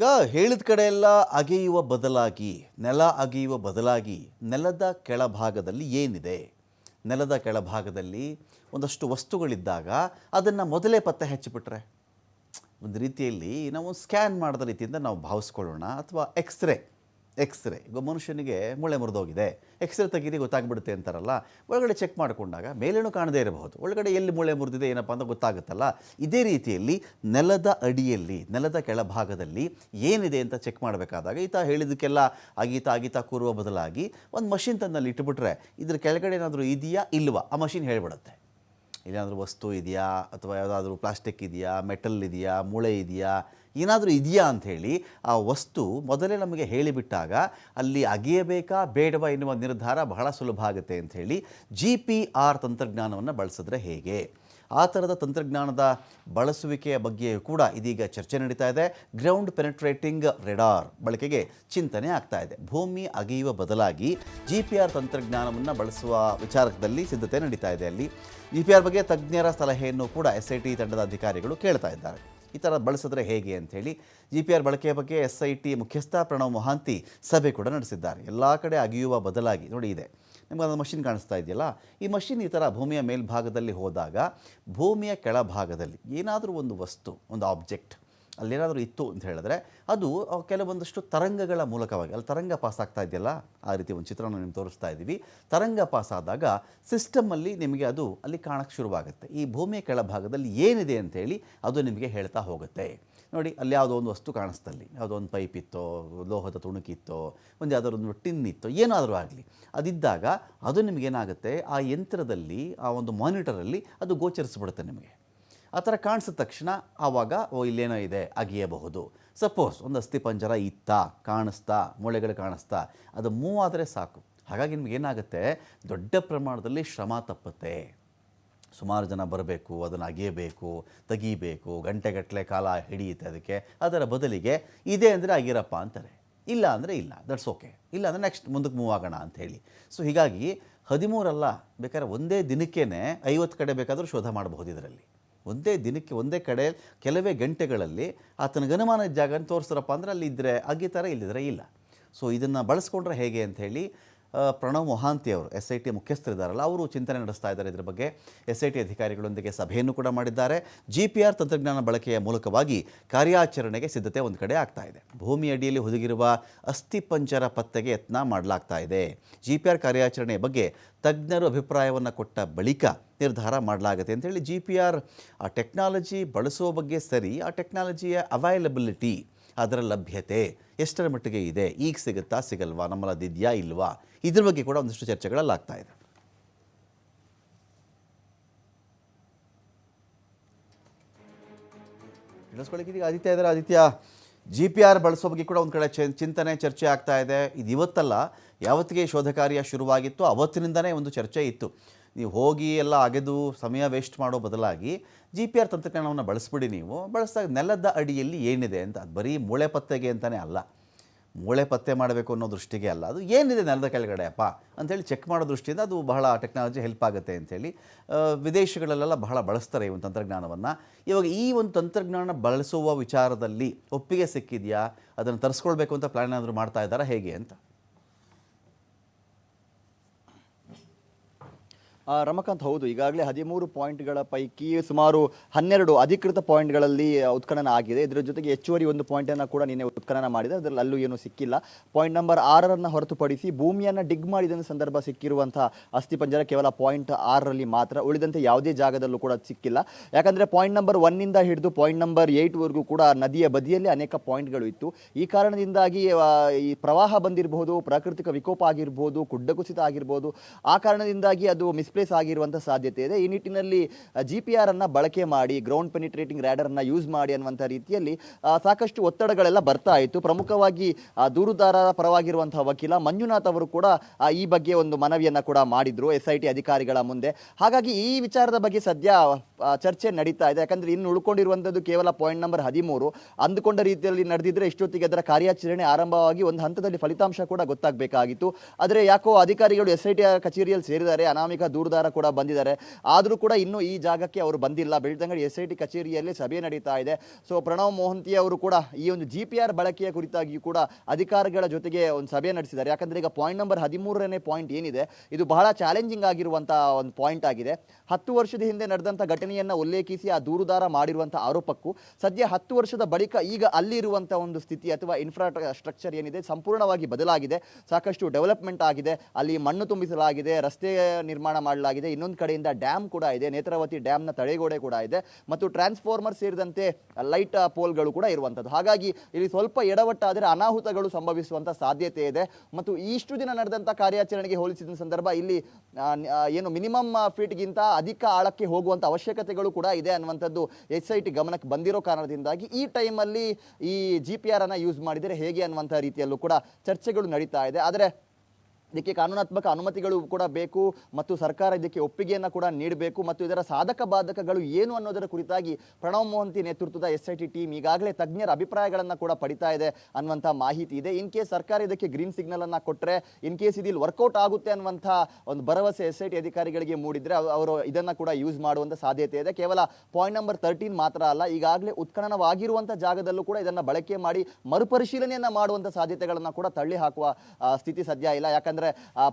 ಈಗ ಹೇಳಿದ ಕಡೆ ಎಲ್ಲ ಅಗೆಯುವ ಬದಲಾಗಿ, ನೆಲ ಅಗೆಯುವ ಬದಲಾಗಿ ನೆಲದ ಕೆಳಭಾಗದಲ್ಲಿ ಏನಿದೆ? ನೆಲದ ಕೆಳಭಾಗದಲ್ಲಿ ಒಂದಷ್ಟು ವಸ್ತುಗಳಿದ್ದಾಗ ಅದನ್ನು ಮೊದಲೇ ಪತ್ತೆ ಹಚ್ಚಿಬಿಟ್ರೆ? ಒಂದು ರೀತಿಯಲ್ಲಿ ನಾವು ಸ್ಕ್ಯಾನ್ ಮಾಡಿದ ರೀತಿಯಿಂದ ನಾವು ಭಾವಿಸ್ಕೊಳ್ಳೋಣ ಅಥವಾ ಎಕ್ಸ್ರೇ. ಎಕ್ಸ್ರೇ ಈಗ ಮನುಷ್ಯನಿಗೆ ಮೂಳೆ ಮುರಿದೋಗಿದೆ. ಎಕ್ಸ್ರೇ ತೆಗೀರಿ ಗೊತ್ತಾಗ್ಬಿಡುತ್ತೆ ಅಂತಾರಲ್ಲ. ಒಳಗಡೆ ಚೆಕ್ ಮಾಡಿಕೊಂಡಾಗ ಮೇಲೇನೂ ಕಾಣದೇ ಇರಬಹುದು. ಒಳಗಡೆ ಎಲ್ಲಿ ಮೂಳೆ ಮುರಿದಿದೆ ಏನಪ್ಪ ಅಂತ ಗೊತ್ತಾಗುತ್ತಲ್ಲ. ಇದೇ ರೀತಿಯಲ್ಲಿ ನೆಲದ ಅಡಿಯಲ್ಲಿ, ನೆಲದ ಕೆಳಭಾಗದಲ್ಲಿ ಏನಿದೆ ಅಂತ ಚೆಕ್ ಮಾಡಬೇಕಾದಾಗ ಈತ ಹೇಳಿದಕ್ಕೆಲ್ಲ ಆಗೀತ ಆಗೀತಾ ಕೂರುವ ಬದಲಾಗಿ ಒಂದು ಮಷಿನ್ ತನ್ನಲ್ಲಿ ಇಟ್ಟುಬಿಟ್ರೆ ಇದ್ರ ಕೆಳಗಡೆ ಏನಾದರೂ ಇದೆಯಾ, ಇಲ್ವಾ? ಆ ಮಷಿನ್ ಹೇಳ್ಬಿಡುತ್ತೆ. ಏನಾದರೂ ವಸ್ತು ಇದೆಯಾ ಅಥವಾ ಯಾವುದಾದ್ರೂ ಪ್ಲಾಸ್ಟಿಕ್ ಇದೆಯಾ, ಮೆಟಲ್ ಇದೆಯಾ, ಮೂಳೆ ಇದೆಯಾ, ಏನಾದರೂ ಇದೆಯಾ ಅಂಥೇಳಿ ಆ ವಸ್ತು ಮೊದಲೇ ನಮಗೆ ಹೇಳಿಬಿಟ್ಟಾಗ ಅಲ್ಲಿ ಅಗೆಯಬೇಕಾ, ಬೇಡವಾ ಎನ್ನುವ ನಿರ್ಧಾರ ಬಹಳ ಸುಲಭ ಆಗುತ್ತೆ ಅಂಥೇಳಿ ಜಿ ಪಿ ಆರ್ ತಂತ್ರಜ್ಞಾನವನ್ನು ಬಳಸಿದ್ರೆ ಹೇಗೆ? ಆ ಥರದ ತಂತ್ರಜ್ಞಾನದ ಬಳಸುವಿಕೆಯ ಬಗ್ಗೆಯೂ ಕೂಡ ಇದೀಗ ಚರ್ಚೆ ನಡೀತಾ ಇದೆ. ಗ್ರೌಂಡ್ ಪೆನೆಟ್ರೇಟಿಂಗ್ ರೆಡಾರ್ ಬಳಕೆಗೆ ಚಿಂತನೆ ಆಗ್ತಾ ಇದೆ. ಭೂಮಿ ಅಗೆಯುವ ಬದಲಾಗಿ ಜಿ ಪಿ ಆರ್ ತಂತ್ರಜ್ಞಾನವನ್ನು ಬಳಸುವ ವಿಚಾರದಲ್ಲಿ ಸಿದ್ಧತೆ ನಡೀತಾ ಇದೆ ಅಲ್ಲಿ. ಜಿ ಪಿ ಆರ್ ಬಗ್ಗೆ ತಜ್ಞರ ಸಲಹೆಯನ್ನು ಕೂಡ ಎಸ್ ಐ ಟಿ ತಂಡದ ಅಧಿಕಾರಿಗಳು ಕೇಳ್ತಾ ಇದ್ದಾರೆ. ಈ ಥರ ಬಳಸಿದ್ರೆ ಹೇಗೆ ಅಂಥೇಳಿ ಜಿ ಪಿ ಆರ್ ಬಳಕೆಯ ಬಗ್ಗೆ ಎಸ್ ಐ ಟಿ ಮುಖ್ಯಸ್ಥ ಪ್ರಣವ್ ಮೊಹಾಂತಿ ಸಭೆ ಕೂಡ ನಡೆಸಿದ್ದಾರೆ. ಎಲ್ಲ ಕಡೆ ಅಗೆಯುವ ಬದಲಾಗಿ ನೋಡಿ ಇದೆ. ನಿಮ್ಗೆ ಒಂದು ಮಷಿನ್ ಕಾಣಿಸ್ತಾ ಇದೆಯಲ್ಲ, ಈ ಮಷಿನ್ ಈ ಥರ ಭೂಮಿಯ ಮೇಲ್ಭಾಗದಲ್ಲಿ ಹೋದಾಗ, ಭೂಮಿಯ ಕೆಳಭಾಗದಲ್ಲಿ ಏನಾದರೂ ಒಂದು ವಸ್ತು, ಒಂದು ಆಬ್ಜೆಕ್ಟ್ ಅಲ್ಲೇನಾದರೂ ಇತ್ತು ಅಂತ ಹೇಳಿದ್ರೆ, ಅದು ಕೆಲವೊಂದಷ್ಟು ತರಂಗಗಳ ಮೂಲಕವಾಗಿ, ಅಲ್ಲಿ ತರಂಗ ಪಾಸ್ ಆಗ್ತಾ ಇದೆಯಲ್ಲ, ಆ ರೀತಿ ಒಂದು ಚಿತ್ರವನ್ನು ನಿಮ್ಗೆ ತೋರಿಸ್ತಾ ಇದ್ದೀವಿ ತರಂಗ ಪಾಸ್ ಆದಾಗ ಸಿಸ್ಟಮಲ್ಲಿ ನಿಮಗೆ ಅದು ಅಲ್ಲಿ ಕಾಣಕ್ಕೆ ಶುರುವಾಗುತ್ತೆ. ಈ ಭೂಮಿಯ ಕೆಳಭಾಗದಲ್ಲಿ ಏನಿದೆ ಅಂತೇಳಿ ಅದು ನಿಮಗೆ ಹೇಳ್ತಾ ಹೋಗುತ್ತೆ. ನೋಡಿ, ಅಲ್ಲಿ ಯಾವುದೋ ಒಂದು ವಸ್ತು ಕಾಣಿಸ್ತಲ್ಲಿ. ಯಾವುದೋ ಒಂದು ಪೈಪ್ ಇತ್ತೋ, ಲೋಹದ ತುಣುಕಿತ್ತೋ, ಒಂದು ಯಾವುದಾದ್ರು ಒಂದು ಟಿನ್ ಇತ್ತೋ ಏನಾದರೂ ಆಗಲಿ. ಅದಿದ್ದಾಗ ಅದು ನಿಮಗೇನಾಗುತ್ತೆ ಆ ಯಂತ್ರದಲ್ಲಿ, ಆ ಒಂದು ಮಾನಿಟರಲ್ಲಿ ಅದು ಗೋಚರಿಸ್ಬಿಡುತ್ತೆ ನಿಮಗೆ. ಆ ಥರ ಕಾಣಿಸಿದ ತಕ್ಷಣ ಆವಾಗ, ಓ, ಇಲ್ಲೇನೋ ಇದೆ, ಅಗಿಯಬಹುದು. ಸಪೋಸ್ ಒಂದು ಅಸ್ಥಿಪಂಜರ ಇತ್ತ, ಕಾಣಿಸ್ತಾ, ಮೂಳೆಗಳು ಕಾಣಿಸ್ತಾ, ಅದು ಮೂವ್ ಆದರೆ ಸಾಕು. ಹಾಗಾಗಿ ನಿಮಗೇನಾಗುತ್ತೆ ದೊಡ್ಡ ಪ್ರಮಾಣದಲ್ಲಿ ಶ್ರಮ ತಪ್ಪುತ್ತೆ. ಸುಮಾರು ಜನ ಬರಬೇಕು ಅದನ್ನು ಅಗೆಯಬೇಕು ತೆಗೀಬೇಕು ಗಂಟೆಗಟ್ಟಲೆ ಕಾಲ ಹಿಡಿಯುತ್ತೆ ಅದಕ್ಕೆ. ಅದರ ಬದಲಿಗೆ ಇದೆ ಅಂದರೆ ಅಗಿರಪ್ಪ ಅಂತಾರೆ. ಇಲ್ಲ ಅಂದರೆ ಇಲ್ಲ ದಟ್ಸ್ ಓಕೆ ಇಲ್ಲ ಅಂದರೆ ನೆಕ್ಸ್ಟ್ ಮುಂದಕ್ಕೆ ಮೂವ್ ಆಗೋಣ ಅಂತ ಹೇಳಿ. ಸೊ ಹೀಗಾಗಿ ಹದಿಮೂರಲ್ಲ ಬೇಕಾದ್ರೆ ಒಂದೇ ದಿನಕ್ಕೇ ಐವತ್ತು ಕಡೆ ಬೇಕಾದರೂ ಶೋಧ ಮಾಡಬಹುದು ಇದರಲ್ಲಿ. ಒಂದೇ ದಿನಕ್ಕೆ ಒಂದೇ ಕಡೆ ಕೆಲವೇ ಗಂಟೆಗಳಲ್ಲಿ ಆತನ ಗನಮಾನದ ಜಾಗ ತೋರಿಸ್ತಾರಪ್ಪ ಅಂದರೆ ಅಲ್ಲಿ ಇದ್ದರೆ ಅಗಿತಾರೆ ಇಲ್ಲಿದ್ರೆ ಇಲ್ಲ. ಸೊ ಇದನ್ನು ಬಳಸ್ಕೊಂಡ್ರೆ ಹೇಗೆ ಆ, ಪ್ರಣವ್ ಮೊಹಾಂತಿ ಅವರು ಎಸ್ ಐ ಟಿ ಮುಖ್ಯಸ್ಥರಿದ್ದಾರಲ್ಲ, ಅವರು ಚಿಂತನೆ ನಡೆಸ್ತಾ ಇದ್ದಾರೆ. ಇದರ ಬಗ್ಗೆ ಎಸ್ ಐ ಟಿ ಅಧಿಕಾರಿಗಳೊಂದಿಗೆ ಸಭೆಯನ್ನು ಕೂಡ ಮಾಡಿದ್ದಾರೆ. ಜಿ ಪಿ ಆರ್ ತಂತ್ರಜ್ಞಾನ ಬಳಕೆಯ ಮೂಲಕವಾಗಿ ಕಾರ್ಯಾಚರಣೆಗೆ ಸಿದ್ಧತೆ ಒಂದು ಕಡೆ ಆಗ್ತಾ ಇದೆ. ಭೂಮಿ ಅಡಿಯಲ್ಲಿ ಹುದುಗಿರುವ ಅಸ್ಥಿಪಂಜರ ಪತ್ತೆಗೆ ಯತ್ನ ಮಾಡಲಾಗ್ತಾ ಇದೆ. ಜಿ ಪಿ ಆರ್ ಕಾರ್ಯಾಚರಣೆಯ ಬಗ್ಗೆ ತಜ್ಞರು ಅಭಿಪ್ರಾಯವನ್ನು ಕೊಟ್ಟ ಬಳಿಕ ನಿರ್ಧಾರ ಮಾಡಲಾಗುತ್ತೆ ಅಂತೇಳಿ ಜಿ ಪಿ ಆರ್ ಆ ಟೆಕ್ನಾಲಜಿ ಬಳಸುವ ಬಗ್ಗೆ ಸರಿ, ಆ ಟೆಕ್ನಾಲಜಿಯ ಅವೈಲಬಿಲಿಟಿ ಅದರ ಲಭ್ಯತೆ ಎಷ್ಟರ ಮಟ್ಟಿಗೆ ಇದೆ? ಈಗ ಸಿಗುತ್ತಾ, ಸಿಗಲ್ವಾ? ನಮ್ಮಲ್ಲಿ ಅದಿದೆಯಾ ಇಲ್ವಾ? ಇದ್ರ ಬಗ್ಗೆ ಕೂಡ ಒಂದಿಷ್ಟು ಚರ್ಚೆಗಳಲ್ಲಾಗ್ತಾ ಇದೆ. ತಿಳಿಸ್ಕೊಳ್ಳಿಕ್ಕೆ ಆದಿತ್ಯ ಇದ್ದಾರೆ ಆದಿತ್ಯ ಜಿ ಪಿ ಆರ್ ಬಳಸೋ ಬಗ್ಗೆ ಕೂಡ ಒಂದು ಕಡೆ ಚಿಂತನೆ, ಚರ್ಚೆ ಆಗ್ತಾ ಇದೆ. ಇದು ಇವತ್ತಲ್ಲ, ಯಾವತ್ತಿಗೆ ಶೋಧ ಕಾರ್ಯ ಶುರುವಾಗಿತ್ತು ಅವತ್ತಿನಿಂದನೇ ಒಂದು ಚರ್ಚೆ ಇತ್ತು. ನೀವು ಹೋಗಿ ಎಲ್ಲ ಅಗೆದು ಸಮಯ ವೇಸ್ಟ್ ಮಾಡೋ ಬದಲಾಗಿ ಜಿ ಪಿ ಆರ್ ತಂತ್ರಜ್ಞಾನವನ್ನು ಬಳಸ್ಬಿಡಿ ನೀವು. ಬಳಸಿದಾಗ ನೆಲದ ಅಡಿಯಲ್ಲಿ ಏನಿದೆ ಅಂತ, ಅದು ಬರೀ ಮೂಳೆ ಪತ್ತೆಗೆ ಅಂತಲೇ ಅಲ್ಲ. ಮೂಳೆ ಪತ್ತೆ ಮಾಡಬೇಕು ಅನ್ನೋ ದೃಷ್ಟಿಗೆ ಅಲ್ಲ. ಅದು ಏನಿದೆ ನೆಲದ ಕೆಳಗಡೆ ಅಪ್ಪ ಅಂಥೇಳಿ ಚೆಕ್ ಮಾಡೋ ದೃಷ್ಟಿಯಿಂದ ಅದು ಬಹಳ ಟೆಕ್ನಾಲಜಿ ಹೆಲ್ಪ್ ಆಗುತ್ತೆ ಅಂಥೇಳಿ ವಿದೇಶಗಳಲ್ಲೆಲ್ಲ ಬಹಳ ಬಳಸ್ತಾರೆ ಈ ಒಂದು ತಂತ್ರಜ್ಞಾನವನ್ನು. ಇವಾಗ ಈ ಒಂದು ತಂತ್ರಜ್ಞಾನ ಬಳಸುವ ವಿಚಾರದಲ್ಲಿ ಒಪ್ಪಿಗೆ ಸಿಕ್ಕಿದೆಯಾ? ಅದನ್ನು ತರಿಸ್ಕೊಳ್ಬೇಕು ಅಂತ ಪ್ಲ್ಯಾನ್ ಏನಾದರೂ ಮಾಡ್ತಾ ಇದ್ದಾರಾ? ಹೇಗೆ ಅಂತ? ರಮಕಾಂತ್ ಹೌದು, ಈಗಾಗಲೇ ಹದಿಮೂರು ಪಾಯಿಂಟ್ಗಳ ಪೈಕಿ ಸುಮಾರು ಹನ್ನೆರಡು ಅಧಿಕೃತ ಪಾಯಿಂಟ್ಗಳಲ್ಲಿ ಉತ್ಖನನ ಆಗಿದೆ. ಇದರ ಜೊತೆಗೆ ಹೆಚ್ಚುವರಿ ಒಂದು ಪಾಯಿಂಟನ್ನು ಕೂಡ ನಿನ್ನೆ ಉತ್ಖನನ ಮಾಡಿದೆ. ಅದರಲ್ಲಿ ಅಲ್ಲೂ ಏನು ಸಿಕ್ಕಿಲ್ಲ. ಪಾಯಿಂಟ್ ನಂಬರ್ ಆರರನ್ನು ಹೊರತುಪಡಿಸಿ ಭೂಮಿಯನ್ನು ಡಿಗ್ ಮಾಡಿದ ಸಂದರ್ಭ ಸಿಕ್ಕಿರುವಂತಹ ಅಸ್ಥಿಪಂಜರ ಕೇವಲ ಪಾಯಿಂಟ್ ಆರರಲ್ಲಿ ಮಾತ್ರ ಉಳಿದಂತೆ ಯಾವುದೇ ಜಾಗದಲ್ಲೂ ಕೂಡ ಸಿಕ್ಕಿಲ್ಲ. ಯಾಕಂದರೆ ಪಾಯಿಂಟ್ ನಂಬರ್ ಒನ್ನಿಂದ ಹಿಡಿದು ಪಾಯಿಂಟ್ ನಂಬರ್ ಏಯ್ಟ್ವರೆಗೂ ಕೂಡ ನದಿಯ ಬದಿಯಲ್ಲಿ ಅನೇಕ ಪಾಯಿಂಟ್ಗಳು ಇತ್ತು. ಈ ಕಾರಣದಿಂದಾಗಿ ಈ ಪ್ರವಾಹ ಬಂದಿರಬಹುದು, ಪ್ರಾಕೃತಿಕ ವಿಕೋಪ ಆಗಿರ್ಬೋದು ಗುಡ್ಡ ಕುಸಿತ ಆಗಿರ್ಬೋದು, ಆ ಕಾರಣದಿಂದಾಗಿ ಅದು ಮಿಸ್ಪ್ಲೇಸ್ ಆಗಿರುವಂಥ ಸಾಧ್ಯತೆ ಇದೆ. ಈ ನಿಟ್ಟಿನಲ್ಲಿ ಜಿ ಪಿ ಆರ್ ಅನ್ನ ಬಳಕೆ ಮಾಡಿ ಗ್ರೌಂಡ್ ಪೆನಿಟ್ರೇಟಿಂಗ್ ರ್ಯಾಡರ್ ಅನ್ನ ಯೂಸ್ ಮಾಡಿ ಅನ್ನುವಂಥ ರೀತಿಯಲ್ಲಿ ಸಾಕಷ್ಟು ಒತ್ತಡಗಳೆಲ್ಲ ಬರ್ತಾ ಇತ್ತು. ಪ್ರಮುಖವಾಗಿ ದೂರುದಾರರ ಪರವಾಗಿರುವಂತಹ ವಕೀಲ ಮಂಜುನಾಥ್ ಅವರು ಕೂಡ ಈ ಬಗ್ಗೆ ಒಂದು ಮನವಿಯನ್ನ ಕೂಡ ಮಾಡಿದ್ರು ಎಸ್ ಐ ಟಿ ಅಧಿಕಾರಿಗಳ ಮುಂದೆ. ಹಾಗಾಗಿ ಈ ವಿಚಾರದ ಬಗ್ಗೆ ಸದ್ಯ ಚರ್ಚೆ ನಡೀತಾ ಇದೆ. ಯಾಕಂದ್ರೆ ಇನ್ನು ಉಳ್ಕೊಂಡಿರುವಂಥದ್ದು ಕೇವಲ ಪಾಯಿಂಟ್ ನಂಬರ್ ಹದಿಮೂರು. ಅಂದುಕೊಂಡ ರೀತಿಯಲ್ಲಿ ನಡೆದಿದ್ರೆ ಇಷ್ಟೊತ್ತಿಗೆ ಅದರ ಕಾರ್ಯಾಚರಣೆ ಆರಂಭವಾಗಿ ಒಂದು ಹಂತದಲ್ಲಿ ಫಲಿತಾಂಶ ಕೂಡ ಗೊತ್ತಾಗಬೇಕಾಗಿತ್ತು. ಆದರೆ ಯಾಕೋ ಅಧಿಕಾರಿಗಳು ಎಸ್ ಐ ಟಿ ಕಚೇರಿಯಲ್ಲಿ ಸೇರಿದ್ದಾರೆ. ಅನಾಮಿಕ ದೂರದಾರ ಕೂಡ ಬಂದಿದ್ದಾರೆ. ಆದರೂ ಕೂಡ ಇನ್ನೂ ಈ ಜಾಗಕ್ಕೆ ಅವರು ಬಂದಿಲ್ಲ. ಬೆಳ್ತಂಗಡಿ ಎಸ್ ಐ ಟಿ ಕಚೇರಿಯಲ್ಲಿ ಸಭೆ ನಡೀತಾ ಇದೆ. ಸೊ ಪ್ರಣವ್ ಮೋಹಂತಿ ಅವರು ಕೂಡ ಈ ಒಂದು ಜಿ ಬಳಕೆಯ ಕುರಿತಾಗಿಯೂ ಕೂಡ ಅಧಿಕಾರಿಗಳ ಜೊತೆಗೆ ಒಂದು ಸಭೆ ನಡೆಸಿದ್ದಾರೆ. ಯಾಕಂದ್ರೆ ಈಗ ಪಾಯಿಂಟ್ ನಂಬರ್ ಹದಿಮೂರನೇ ಪಾಯಿಂಟ್ ಏನಿದೆ, ಇದು ಬಹಳ ಚಾಲೆಂಜಿಂಗ್ ಆಗಿರುವಂತಹ ಒಂದು ಪಾಯಿಂಟ್ ಆಗಿದೆ. ಹತ್ತು ವರ್ಷದ ಹಿಂದೆ ನಡೆದಂಥ ಘಟನೆಯನ್ನ ಉಲ್ಲೇಖಿಸಿ ಆ ದೂರುದಾರ ಮಾಡಿರುವಂಥ ಆರೋಪಕ್ಕೂ, ಸದ್ಯ ಹತ್ತು ವರ್ಷದ ಬಳಿಕ ಈಗ ಅಲ್ಲಿರುವಂಥ ಒಂದು ಸ್ಥಿತಿ ಅಥವಾ ಇನ್ಫ್ರಾ ಸ್ಟ್ರಕ್ಚರ್ ಏನಿದೆ ಸಂಪೂರ್ಣವಾಗಿ ಬದಲಾಗಿದೆ. ಸಾಕಷ್ಟು ಡೆವಲಪ್ಮೆಂಟ್ ಆಗಿದೆ. ಅಲ್ಲಿ ಮಣ್ಣು ತುಂಬಿಸಲಾಗಿದೆ, ರಸ್ತೆ ನಿರ್ಮಾಣ ಮಾಡಲಾಗಿದೆ ಇನ್ನೊಂದು ಕಡೆಯಿಂದ ಡ್ಯಾಮ್ ಕೂಡ ಇದೆ. ನೇತ್ರಾವತಿ ಡ್ಯಾಮ್ನ ತಡೆಗೋಡೆ ಕೂಡ ಇದೆ. ಮತ್ತು ಟ್ರಾನ್ಸ್ಫಾರ್ಮರ್ ಸೇರಿದಂತೆ ಲೈಟ್ ಪೋಲ್ಗಳು ಕೂಡ ಇರುವಂಥದ್ದು ಹಾಗಾಗಿ ಇಲ್ಲಿ ಸ್ವಲ್ಪ ಎಡವಟ್ಟಾದರೆ ಅನಾಹುತಗಳು ಸಂಭವಿಸುವಂಥ ಸಾಧ್ಯತೆ ಇದೆ. ಮತ್ತು ಇಷ್ಟು ದಿನ ನಡೆದಂಥ ಕಾರ್ಯಾಚರಣೆಗೆ ಹೋಲಿಸಿದ ಸಂದರ್ಭ ಇಲ್ಲಿ ಏನು ಮಿನಿಮಮ್ ಫೀಟ್ಗಿಂತ ಅಧಿಕ ಆಳಕ್ಕೆ ಹೋಗುವಂಥ ಅವಶ್ಯಕತೆಗಳು ಕೂಡ ಇದೆ ಅನ್ನುವಂಥದ್ದು ಎಸ್ ಐ ಟಿ ಗಮನಕ್ಕೆ ಬಂದಿರೋ ಕಾರಣದಿಂದಾಗಿ ಈ ಟೈಮಲ್ಲಿ ಈ ಜಿ ಪಿ ಆರ್ ಅನ್ನು ಯೂಸ್ ಮಾಡಿದರೆ ಹೇಗೆ ಅನ್ನುವಂಥ ರೀತಿಯಲ್ಲೂ ಕೂಡ ಚರ್ಚೆಗಳು ನಡೀತಾ ಇದೆ. ಆದರೆ ಇದಕ್ಕೆ ಕಾನೂನಾತ್ಮಕ ಅನುಮತಿಗಳು ಕೂಡ ಬೇಕು ಮತ್ತು ಸರ್ಕಾರ ಇದಕ್ಕೆ ಒಪ್ಪಿಗೆಯನ್ನು ಕೂಡ ನೀಡಬೇಕು ಮತ್ತು ಇದರ ಸಾಧಕ ಬಾಧಕಗಳು ಏನು ಅನ್ನೋದರ ಕುರಿತಾಗಿ ಪ್ರಣವ್ ಮೋಹಂತಿ ನೇತೃತ್ವದ ಎಸ್ ಐ ಟಿ ಟೀಮ್ ಈಗಾಗಲೇ ತಜ್ಞರ ಅಭಿಪ್ರಾಯಗಳನ್ನು ಕೂಡ ಪಡಿತಾ ಇದೆ ಅನ್ನುವಂಥ ಮಾಹಿತಿ ಇದೆ. ಇನ್ ಕೇಸ್ ಸರ್ಕಾರ ಇದಕ್ಕೆ ಗ್ರೀನ್ ಸಿಗ್ನಲ್ ಅನ್ನು ಕೊಟ್ಟರೆ ಇನ್ ಕೇಸ್ ಇದಿಲ್ಲಿ ವರ್ಕೌಟ್ ಆಗುತ್ತೆ ಅನ್ನುವಂಥ ಒಂದು ಭರವಸೆ ಎಸ್ ಐ ಟಿ ಅಧಿಕಾರಿಗಳಿಗೆ ಮೂಡಿದ್ರೆ ಅವ್- ಅವರು ಇದನ್ನು ಕೂಡ ಯೂಸ್ ಮಾಡುವಂಥ ಸಾಧ್ಯತೆ ಇದೆ. ಕೇವಲ ಪಾಯಿಂಟ್ ನಂಬರ್ ತರ್ಟೀನ್ ಮಾತ್ರ ಅಲ್ಲ, ಈಗಾಗಲೇ ಉತ್ಖನನವಾಗಿರುವಂಥ ಜಾಗದಲ್ಲೂ ಕೂಡ ಇದನ್ನು ಬಳಕೆ ಮಾಡಿ ಮರುಪರಿಶೀಲನೆಯನ್ನು ಮಾಡುವಂಥ ಸಾಧ್ಯತೆಗಳನ್ನು ಕೂಡ ತಳ್ಳಿ ಹಾಕುವ ಸ್ಥಿತಿ ಸದ್ಯ ಇಲ್ಲ. ಯಾಕಂದ್ರೆ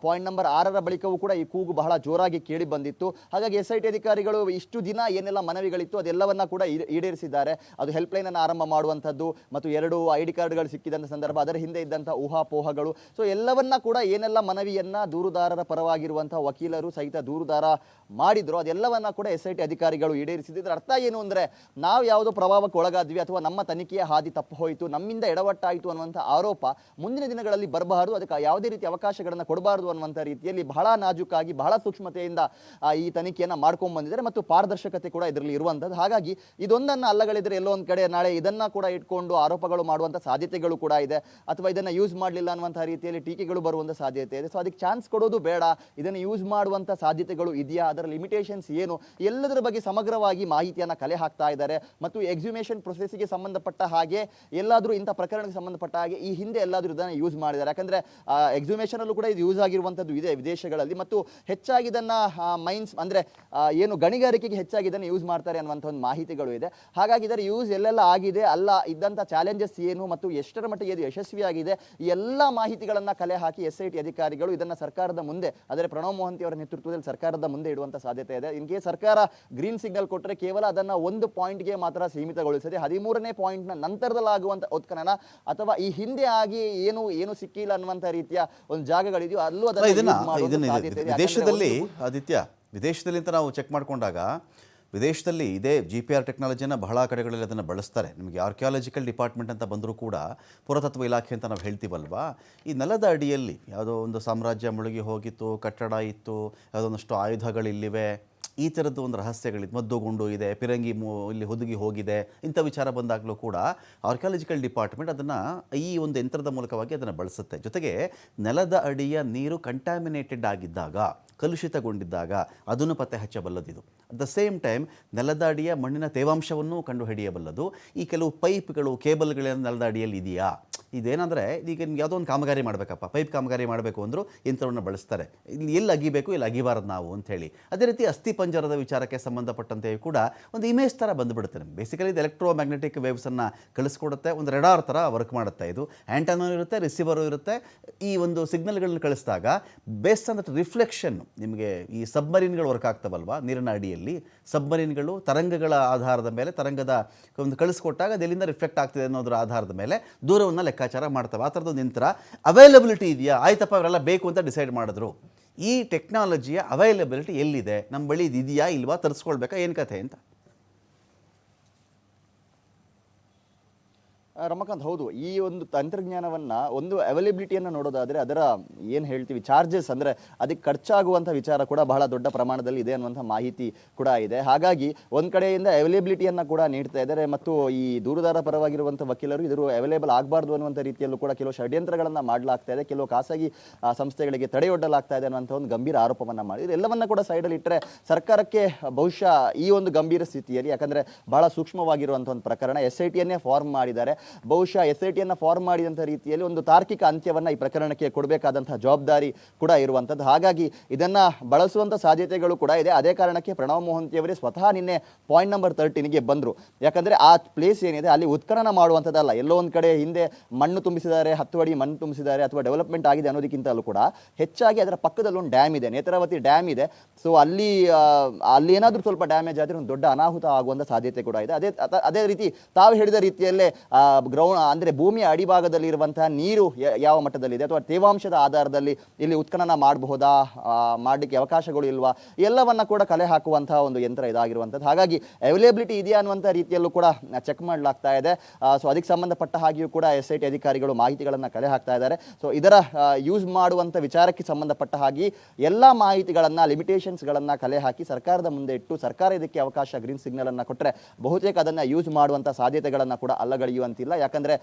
ಪಾಯಿಂಟ್ ನಂಬರ್ ಆರರ ಬಳಿಕವೂ ಕೂಡ ಈ ಕೂಗು ಬಹಳ ಜೋರಾಗಿ ಕೇಳಿ ಬಂದಿತ್ತು. ಹಾಗಾಗಿ ಎಸ್ ಐ ಅಧಿಕಾರಿಗಳು ಇಷ್ಟು ದಿನ ಏನೆಲ್ಲ ಮನವಿಗಳಿತ್ತು ಅದೆಲ್ಲವನ್ನ ಕೂಡ ಈಡೇರಿಸಿದ್ದಾರೆ. ಅದು ಹೆಲ್ಪ್ ಲೈನ್ ಅನ್ನು ಆರಂಭ ಮಾಡುವಂಥದ್ದು ಮತ್ತು ಎರಡು ಐ ಡಿ ಕಾರ್ಡ್ಗಳು ಸಿಕ್ಕಿದಂಥ ಸಂದರ್ಭ, ಅದರ ಹಿಂದೆ ಇದ್ದಂಥ ಊಹಾಪೋಹಗಳು. ಸೊ ಎಲ್ಲವನ್ನ ಕೂಡ ಏನೆಲ್ಲ ಮನವಿಯನ್ನ ದೂರುದಾರರ ಪರವಾಗಿರುವಂತಹ ವಕೀಲರು ಸಹಿತ ದೂರುದಾರ ಮಾಡಿದ್ರು, ಅದೆಲ್ಲವನ್ನ ಕೂಡ ಎಸ್ ಐ ಟಿ ಅಧಿಕಾರಿಗಳು ಈಡೇರಿಸಿದ್ರು. ಅರ್ಥ ಏನು ಅಂದ್ರೆ, ನಾವು ಯಾವುದೋ ಪ್ರಭಾವಕ್ಕೆ ಒಳಗಾದ್ವಿ ಅಥವಾ ನಮ್ಮ ತನಿಖೆಯ ಹಾದಿ ತಪ್ಪು ಹೋಯಿತು, ನಮ್ಮಿಂದ ಎಡವಟ್ಟಾಯಿತು ಅನ್ನುವಂಥ ಆರೋಪ ಮುಂದಿನ ದಿನಗಳಲ್ಲಿ ಬರಬಾರದು. ಅದಕ್ಕೆ ಯಾವುದೇ ರೀತಿ ಅವಕಾಶಗಳನ್ನು ಕೊಡಬಾರದು ಅನ್ನುವಂಥ ರೀತಿಯಲ್ಲಿ ಬಹಳ ನಾಜುಕಾಗಿ, ಬಹಳ ಸೂಕ್ಷ್ಮತೆಯಿಂದ ಈ ತನಿಖೆಯನ್ನು ಮಾಡ್ಕೊಂಡು ಬಂದಿದ್ದಾರೆ ಮತ್ತು ಪಾರದರ್ಶಕತೆ ಕೂಡ ಇದರಲ್ಲಿ ಇರುವಂಥದ್ದು ಹಾಗಾಗಿ ಇದೊಂದನ್ನು ಅಲ್ಲಗಳಿದ್ರೆ ಎಲ್ಲೋ ಒಂದು ಕಡೆ ನಾಳೆ ಇದನ್ನ ಕೂಡ ಇಟ್ಕೊಂಡು ಆರೋಪಗಳು ಮಾಡುವಂಥ ಸಾಧ್ಯತೆಗಳು ಕೂಡ ಇದೆ. ಅಥವಾ ಇದನ್ನು ಯೂಸ್ ಮಾಡಲಿಲ್ಲ ಅನ್ನುವಂಥ ರೀತಿಯಲ್ಲಿ ಟೀಕೆಗಳು ಬರುವಂಥ ಸಾಧ್ಯತೆ ಇದೆ. ಸೊ ಅದಕ್ಕೆ ಚಾನ್ಸ್ ಕೊಡೋದು ಬೇಡ. ಇದನ್ನು ಯೂಸ್ ಮಾಡುವಂಥ ಸಾಧ್ಯತೆಗಳು ಇದೆಯಾ? ಅದರ ಲಿಮಿಟೇಷನ್ಸ್ ಏನು? ಎಲ್ಲದರ ಬಗ್ಗೆ ಸಮಗ್ರವಾಗಿ ಮಾಹಿತಿಯನ್ನು ಕಲೆ ಹಾಕ್ತಾ ಇದ್ದಾರೆ. ಮತ್ತು ಎಕ್ಸಿಮೇಷನ್ ಪ್ರೊಸೆಸ್ಗೆ ಸಂಬಂಧಪಟ್ಟ ಹಾಗೆ, ಎಲ್ಲಾದರೂ ಇಂಥ ಪ್ರಕರಣಕ್ಕೆ ಸಂಬಂಧಪಟ್ಟ ಹಾಗೆ ಈ ಹಿಂದೆ ಎಲ್ಲಾದರೂ ಇದನ್ನು ಯೂಸ್ ಮಾಡಿದ್ದಾರೆ. ಯಾಕಂದರೆ ಎಕ್ಸಿಮೇಷನ್ ಅಲ್ಲೂ ಕೂಡ ಇದು ಯೂಸ್ ಆಗಿರುವಂಥದ್ದು ಇದೆ ವಿದೇಶಗಳಲ್ಲಿ. ಮತ್ತು ಹೆಚ್ಚಾಗಿ ಇದನ್ನು ಮೈನ್ಸ್ ಅಂದರೆ ಏನು ಗಣಿಗಾರಿಕೆಗೆ ಹೆಚ್ಚಾಗಿ ಇದನ್ನು ಯೂಸ್ ಮಾಡ್ತಾರೆ ಅನ್ನುವಂಥ ಒಂದು ಮಾಹಿತಿಗಳು ಇದೆ. ಹಾಗಾಗಿ ಇದರ ಯೂಸ್ ಎಲ್ಲೆಲ್ಲ ಆಗಿದೆ, ಅಲ್ಲ ಇದ್ದಂಥ ಚಾಲೆಂಜಸ್ ಏನು ಮತ್ತು ಎಷ್ಟರ ಮಟ್ಟಿಗೆ ಇದು ಯಶಸ್ವಿಯಾಗಿದೆ, ಈ ಎಲ್ಲ ಮಾಹಿತಿಗಳನ್ನು ಕಲೆ ಹಾಕಿ ಎಸ್ ಐ ಟಿ ಅಧಿಕಾರಿಗಳು ಇದನ್ನು ಸರ್ಕಾರದ ಮುಂದೆ, ಆದರೆ ಪ್ರಣವ್ ಮೋಹಂತಿ ಅವರ ನೇತೃತ್ವದಲ್ಲಿ ಸರ್ಕಾರದ ಮುಂದೆ ಇಡುವಂಥ ಸಾಧ್ಯತೆ ಇದೆ. ಇನ್ ಕೇಸ್ ಸರ್ಕಾರ ಗ್ರೀನ್ ಸಿಗ್ನಲ್ ಕೊಟ್ಟರೆ ಕೇವಲ ಅದನ್ನು ಒಂದು ಪಾಯಿಂಟ್ಗೆ ಮಾತ್ರ ಸೀಮಿತಗೊಳಿಸದೆ, ಹದಿಮೂರನೇ ಪಾಯಿಂಟ್ನ ನಂತರದಲ್ಲಾಗುವಂಥ ಉತ್ಖನನ ಅಥವಾ ಈ ಹಿಂದೆ ಆಗಿ ಏನು ಏನು ಸಿಕ್ಕಿಲ್ಲ ಅನ್ನುವಂಥ ರೀತಿಯ ಒಂದು ಜಾಗಗಳಿದೆಯೋ ಅಲ್ಲೂ ಅಲ್ಲ, ಅದನ್ನು ಇದನ್ನ ಇದನ್ನ ವಿದೇಶದಲ್ಲಿ ಆದಿತ್ಯ ವಿದೇಶದಲ್ಲಿ ಅಂತ ನಾವು ಚೆಕ್ ಮಾಡ್ಕೊಂಡಾಗ ವಿದೇಶದಲ್ಲಿ ಇದೇ ಜಿ ಪಿ ಆರ್ ಟೆಕ್ನಾಲಜಿಯನ್ನು ಬಹಳ ಕಡೆಗಳಲ್ಲಿ ಅದನ್ನು ಬಳಸ್ತಾರೆ. ನಿಮಗೆ ಆರ್ಕಿಯಾಲಜಿಕಲ್ ಡಿಪಾರ್ಟ್ಮೆಂಟ್ ಅಂತ ಬಂದರೂ ಕೂಡ ಪುರಾತತ್ವ ಇಲಾಖೆ ಅಂತ ನಾವು ಹೇಳ್ತೀವಲ್ವಾ? ಈ ನೆಲದ ಅಡಿಯಲ್ಲಿ ಯಾವುದೋ ಒಂದು ಸಾಮ್ರಾಜ್ಯ ಮುಳುಗಿ ಹೋಗಿತ್ತು, ಕಟ್ಟಡ ಇತ್ತು ಯಾವುದೋ ಒಂದಷ್ಟು ಆಯುಧಗಳಿಲ್ಲಿವೆ, ಈ ಥರದ್ದು ಒಂದು ರಹಸ್ಯಗಳಿದೆ ಮದ್ದುಗುಂಡು ಇದೆ, ಪಿರಂಗಿ ಮೂ, ಇಲ್ಲಿ ಹುದುಗಿ ಹೋಗಿದೆ, ಇಂಥ ವಿಚಾರ ಬಂದಾಗಲೂ ಕೂಡ ಆರ್ಕಿಯಾಲಜಿಕಲ್ ಡಿಪಾರ್ಟ್ಮೆಂಟ್ ಅದನ್ನು ಈ ಒಂದು ಯಂತ್ರದ ಮೂಲಕವಾಗಿ ಅದನ್ನು ಬಳಸುತ್ತೆ. ಜೊತೆಗೆ ನೆಲದ ಅಡಿಯ ನೀರು ಕಂಟ್ಯಾಮಿನೇಟೆಡ್ ಆಗಿದ್ದಾಗ ಕಲುಷಿತಗೊಂಡಿದ್ದಾಗ ಅದನ್ನು ಪತ್ತೆ ಹಚ್ಚಬಲ್ಲದಿದು. ಅಟ್ ದ ಸೇಮ್ ಟೈಮ್ ನೆಲದಾಡಿಯ ಮಣ್ಣಿನ ತೇವಾಂಶವನ್ನು ಕಂಡುಹಿಡಿಯಬಲ್ಲದು. ಈ ಕೆಲವು ಪೈಪ್ಗಳು ಕೇಬಲ್ಗಳೇನು ನೆಲದಾಡಿಯಲ್ಲಿ ಇದೆಯಾ? ಇದೇನಂದರೆ ಈಗ ನಿಮ್ಗೆ ಯಾವುದೋ ಒಂದು ಕಾಮಗಾರಿ ಮಾಡಬೇಕಪ್ಪ, ಪೈಪ್ ಕಾಮಗಾರಿ ಮಾಡಬೇಕು ಅಂದರು ಯಂತ್ರವನ್ನು ಬಳಸ್ತಾರೆ. ಇಲ್ಲಿ ಎಲ್ಲಿ ಅಗಿಬೇಕು ಇಲ್ಲಿ ಅಗಿಬಾರದು ನಾವು ಅಂಥೇಳಿ ಅದೇ ರೀತಿ ಅಸ್ಥಿ ಪಂಜರದ ವಿಚಾರಕ್ಕೆ ಸಂಬಂಧಪಟ್ಟಂತೆಯೂ ಕೂಡ ಒಂದು ಇಮೇಜ್ ಥರ ಬಂದುಬಿಡುತ್ತೆ ನಮ್ಗೆ. ಬೇಸಿಕಲಿ ಇದು ಎಲೆಕ್ಟ್ರೋ ಮ್ಯಾಗ್ನೆಟಿಕ್ ವೇವ್ಸನ್ನು ಕಳಿಸ್ಕೊಡುತ್ತೆ, ಒಂದು ರೆಡಾರ್ ಥರ ವರ್ಕ್ ಮಾಡುತ್ತೆ ಇದು. ಆ್ಯಂಟನೂ ಇರುತ್ತೆ ರಿಸೀವರು ಇರುತ್ತೆ. ಈ ಒಂದು ಸಿಗ್ನಲ್ಗಳನ್ನ ಕಳಿಸಿದಾಗ ಬೇಸ್ ದಟ್ ರಿಫ್ಲೆಕ್ಷನ್ ನಿಮಗೆ ಈ ಸಬ್ಮರೀನ್ಗಳು ವರ್ಕ್ ಆಗ್ತವಲ್ವಾ, ನೀರಿನ ಅಡಿಯಲ್ಲಿ ಸಬ್ಮರೀನ್ಗಳು ತರಂಗಗಳ ಆಧಾರದ ಮೇಲೆ, ತರಂಗದ ಒಂದು ಕಳಿಸ್ಕೊಟ್ಟಾಗ ಅದೆಲ್ಲಿಂದ ರಿಫ್ಲೆಕ್ಟ್ ಆಗ್ತಿದೆ ಅನ್ನೋದ್ರ ಆಧಾರದ ಮೇಲೆ ದೂರವನ್ನು ಲೆಕ್ಕಾಚಾರ ಮಾಡ್ತವೆ. ಆ ಥರದ್ದು ನಿಂತರ ಅವೈಲಬಿಲಿಟಿ ಇದೆಯಾ? ಆಯ್ತಪ್ಪ, ಅವರೆಲ್ಲ ಬೇಕು ಅಂತ ಡಿಸೈಡ್ ಮಾಡಿದ್ರು. ಈ ಟೆಕ್ನಾಲಜಿಯ ಅವೈಲಬಿಲಿಟಿ ಎಲ್ಲಿದೆ? ನಮ್ಮ ಬಳಿ ಇದು ಇದೆಯಾ ಇಲ್ವಾ? ತರಿಸ್ಕೊಳ್ಬೇಕಾ? ಏನು ಕಥೆ ಅಂತ. ರಮಕಾಂತ್, ಹೌದು. ಈ ಒಂದು ತಂತ್ರಜ್ಞಾನವನ್ನ, ಒಂದು ಅವೈಲೇಬಿಲಿಟಿಯನ್ನು ನೋಡೋದಾದ್ರೆ ಅದರ ಏನು ಹೇಳ್ತೀವಿ ಚಾರ್ಜಸ್ ಅಂದ್ರೆ ಅದಕ್ಕೆ ಖರ್ಚಾಗುವಂಥ ವಿಚಾರ ಕೂಡ ಬಹಳ ದೊಡ್ಡ ಪ್ರಮಾಣದಲ್ಲಿ ಇದೆ ಅನ್ನುವಂಥ ಮಾಹಿತಿ ಕೂಡ ಇದೆ. ಹಾಗಾಗಿ ಒಂದ್ ಕಡೆಯಿಂದ ಅವೈಲೇಬಿಲಿಟಿಯನ್ನು ಕೂಡ ನೀಡ್ತಾ ಇದ್ದಾರೆ ಮತ್ತು ಈ ದೂರದಾರ ಪರವಾಗಿರುವಂಥ ವಕೀಲರು ಇದರು ಅವೈಲೇಬಲ್ ಆಗಬಾರ್ದು ಅನ್ನುವಂಥ ರೀತಿಯಲ್ಲೂ ಕೂಡ ಕೆಲವು ಷಡ್ಯಂತ್ರಗಳನ್ನ ಮಾಡಲಾಗ್ತಾ ಇದೆ. ಕೆಲವು ಖಾಸಗಿ ಸಂಸ್ಥೆಗಳಿಗೆ ತಡೆಯೊಡ್ಡಲಾಗ್ತಾ ಇದೆ ಅನ್ನುವಂಥ ಒಂದು ಗಂಭೀರ ಆರೋಪವನ್ನ ಮಾಡಿದ್ರು. ಎಲ್ಲವನ್ನ ಕೂಡ ಸೈಡಲ್ಲಿ ಇಟ್ಟರೆ ಸರ್ಕಾರಕ್ಕೆ ಬಹುಶಃ ಈ ಒಂದು ಗಂಭೀರ ಸ್ಥಿತಿಯಲ್ಲಿ, ಯಾಕಂದ್ರೆ ಬಹಳ ಸೂಕ್ಷ್ಮವಾಗಿರುವಂಥ ಒಂದು ಪ್ರಕರಣ, ಎಸ್ ಐ ಟಿಯನ್ನೇ ಫಾರ್ಮ್ ಮಾಡಿದ್ದಾರೆ. ಬಹುಶಃ ಎಸ್ ಐ ಟಿಯನ್ನು ಫಾರ್ಮ್ ಮಾಡಿದಂಥ ರೀತಿಯಲ್ಲಿ ಒಂದು ತಾರ್ಕಿಕ ಅಂತ್ಯವನ್ನ ಈ ಪ್ರಕರಣಕ್ಕೆ ಕೊಡಬೇಕಾದಂಥ ಜವಾಬ್ದಾರಿ ಕೂಡ ಇರುವಂಥದ್ದು. ಹಾಗಾಗಿ ಇದನ್ನ ಬಳಸುವಂಥ ಸಾಧ್ಯತೆಗಳು ಕೂಡ ಇದೆ. ಅದೇ ಕಾರಣಕ್ಕೆ ಪ್ರಣವ್ ಮೋಹಂತಿಯವರೇ ಸ್ವತಃ ನಿನ್ನೆ ಪಾಯಿಂಟ್ ನಂಬರ್ ತರ್ಟೀನ್ಗೆ ಬಂದರು. ಯಾಕಂದರೆ ಆ ಪ್ಲೇಸ್ ಏನಿದೆ, ಅಲ್ಲಿ ಉತ್ಖನನ ಮಾಡುವಂಥದ್ದಲ್ಲ. ಎಲ್ಲೋ ಒಂದು ಕಡೆ ಹಿಂದೆ ಮಣ್ಣು ತುಂಬಿಸಿದ್ದಾರೆ, ಹತ್ತು ಅಡಿ ಮಣ್ಣು ತುಂಬಿಸಿದ್ದಾರೆ ಅಥವಾ ಡೆವಲಪ್ಮೆಂಟ್ ಆಗಿದೆ ಅನ್ನೋದಕ್ಕಿಂತಲೂ ಕೂಡ ಹೆಚ್ಚಾಗಿ ಅದರ ಪಕ್ಕದಲ್ಲಿ ಒಂದು ಡ್ಯಾಮ್ ಇದೆ, ನೇತ್ರಾವತಿ ಡ್ಯಾಮ್ ಇದೆ. ಸೊ ಅಲ್ಲಿ ಅಲ್ಲಿ ಏನಾದರೂ ಸ್ವಲ್ಪ ಡ್ಯಾಮೇಜ್ ಆದರೆ ಒಂದು ದೊಡ್ಡ ಅನಾಹುತ ಆಗುವಂಥ ಸಾಧ್ಯತೆ ಕೂಡ ಇದೆ. ಅದೇ ಅದೇ ರೀತಿ ತಾವು ಹೇಳಿದ ರೀತಿಯಲ್ಲೇ ಗ್ರೌಂಡ್, ಅಂದರೆ ಭೂಮಿಯ ಅಡಿಭಾಗದಲ್ಲಿ ಇರುವಂತಹ ನೀರು ಯಾವ ಮಟ್ಟದಲ್ಲಿದೆ? ಅಥವಾ ತೇವಾಂಶದ ಆಧಾರದಲ್ಲಿ ಇಲ್ಲಿ ಉತ್ಖನನ ಮಾಡಬಹುದಾ? ಮಾಡಲಿಕ್ಕೆ ಅವಕಾಶಗಳು ಇಲ್ವಾ? ಎಲ್ಲವನ್ನ ಕೂಡ ಕಲೆ ಹಾಕುವಂತಹ ಒಂದು ಯಂತ್ರ ಇದಾಗಿರುವಂಥದ್ದು. ಹಾಗಾಗಿ ಅವೈಲೇಬಿಲಿಟಿ ಇದೆಯಾ ಅನ್ನುವಂಥ ರೀತಿಯಲ್ಲೂ ಕೂಡ ಚೆಕ್ ಮಾಡಲಾಗ್ತಾ ಇದೆ. ಸೊ ಅದಕ್ಕೆ ಸಂಬಂಧಪಟ್ಟ ಹಾಗೆಯೂ ಕೂಡ ಎಸ್ ಐ ಟಿ ಅಧಿಕಾರಿಗಳು ಮಾಹಿತಿಗಳನ್ನು ಕಲೆ ಹಾಕ್ತಾ ಇದ್ದಾರೆ. ಸೊ ಇದರ ಯೂಸ್ ಮಾಡುವಂಥ ವಿಚಾರಕ್ಕೆ ಸಂಬಂಧಪಟ್ಟ ಹಾಗೆ ಎಲ್ಲ ಮಾಹಿತಿಗಳನ್ನು ಲಿಮಿಟೇಷನ್ಸ್ಗಳನ್ನು ಕಲೆ ಹಾಕಿ ಸರ್ಕಾರದ ಮುಂದೆ ಇಟ್ಟು ಸರ್ಕಾರ ಇದಕ್ಕೆ ಅವಕಾಶ ಗ್ರೀನ್ ಸಿಗ್ನಲ್ ಅನ್ನು ಕೊಟ್ಟರೆ ಬಹುತೇಕ ಅದನ್ನು ಯೂಸ್ ಮಾಡುವಂಥ ಸಾಧ್ಯತೆಗಳನ್ನು ಕೂಡ ಅಲ್ಲಗಳೆಯುವಂತಿಲ್ಲ ಯಾಕಂದರೆ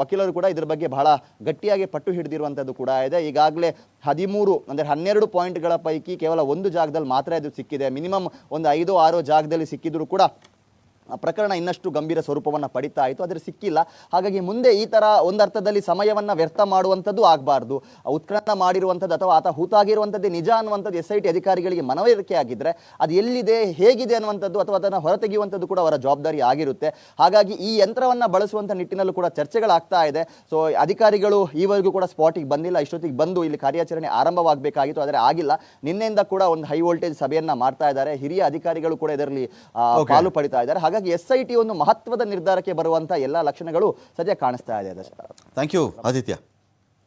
ವಕೀಲರು ಕೂಡ ಇದ್ರ ಬಗ್ಗೆ ಬಹಳ ಗಟ್ಟಿಯಾಗಿ ಪಟ್ಟು ಹಿಡಿದಿರುವಂಥದ್ದು ಕೂಡ ಇದೆ. ಈಗಾಗಲೇ ಹದಿಮೂರು, ಅಂದರೆ ಹನ್ನೆರಡು ಪಾಯಿಂಟ್ಗಳ ಪೈಕಿ ಕೇವಲ ಒಂದು ಜಾಗದಲ್ಲಿ ಮಾತ್ರ ಇದು ಸಿಕ್ಕಿದೆ. ಮಿನಿಮಮ್ ಒಂದು ಐದು, ಆರು ಜಾಗದಲ್ಲಿ ಸಿಕ್ಕಿದ್ರು ಕೂಡ ಪ್ರಕರಣ ಇನ್ನಷ್ಟು ಗಂಭೀರ ಸ್ವರೂಪವನ್ನು ಪಡಿತಾ ಆಯಿತು ಆದರೆ ಸಿಕ್ಕಿಲ್ಲ. ಹಾಗಾಗಿ ಮುಂದೆ ಈ ಥರ ಒಂದರ್ಥದಲ್ಲಿ ಸಮಯವನ್ನು ವ್ಯರ್ಥ ಮಾಡುವಂಥದ್ದು ಆಗಬಾರ್ದು. ಉತ್ಖನನ ಮಾಡಿರುವಂಥದ್ದು ಅಥವಾ ಆತ ಹೂತಾಗಿರುವಂಥದ್ದೇ ನಿಜ ಅನ್ನುವಂಥದ್ದು ಎಸ್ ಐ ಟಿ ಅಧಿಕಾರಿಗಳಿಗೆ ಮನವರಿಕೆ ಆಗಿದ್ದರೆ ಅದು ಎಲ್ಲಿದೆ ಹೇಗಿದೆ ಅನ್ನುವಂಥದ್ದು ಅಥವಾ ಅದನ್ನು ಹೊರತೆಗೆಯುವಂಥದ್ದು ಕೂಡ ಅವರ ಜವಾಬ್ದಾರಿ ಆಗಿರುತ್ತೆ. ಹಾಗಾಗಿ ಈ ಯಂತ್ರವನ್ನು ಬಳಸುವಂಥ ನಿಟ್ಟಿನಲ್ಲೂ ಕೂಡ ಚರ್ಚೆಗಳಾಗ್ತಾ ಇದೆ. ಸೊ ಅಧಿಕಾರಿಗಳು ಈವರೆಗೂ ಕೂಡ ಸ್ಪಾಟಿಗೆ ಬಂದಿಲ್ಲ ಇಷ್ಟೊತ್ತಿಗೆ ಬಂದು ಇಲ್ಲಿ ಕಾರ್ಯಾಚರಣೆ ಆರಂಭವಾಗಬೇಕಾಗಿತ್ತು ಆದರೆ ಆಗಿಲ್ಲ. ನಿನ್ನೆಯಿಂದ ಕೂಡ ಒಂದು ಹೈ ವೋಲ್ಟೇಜ್ ಸಭೆಯನ್ನು ಮಾಡ್ತಾ ಇದ್ದಾರೆ. ಹಿರಿಯ ಅಧಿಕಾರಿಗಳು ಕೂಡ ಇದರಲ್ಲಿ. ಪಾಲು ಪಡಿತಾ ಇದ್ದಾರೆ. ಹಾಗಾಗಿ ಎಸ್ ಐ ಟಿ ಒಂದು ಮಹತ್ವದ ನಿರ್ಧಾರಕ್ಕೆ ಬರುವಂತಹ ಎಲ್ಲ ಲಕ್ಷಣಗಳು ಸದ್ಯ ಕಾಣಿಸ್ತಾ ಇದೆ ಥ್ಯಾಂಕ್ ಯು ಆದಿತ್ಯ.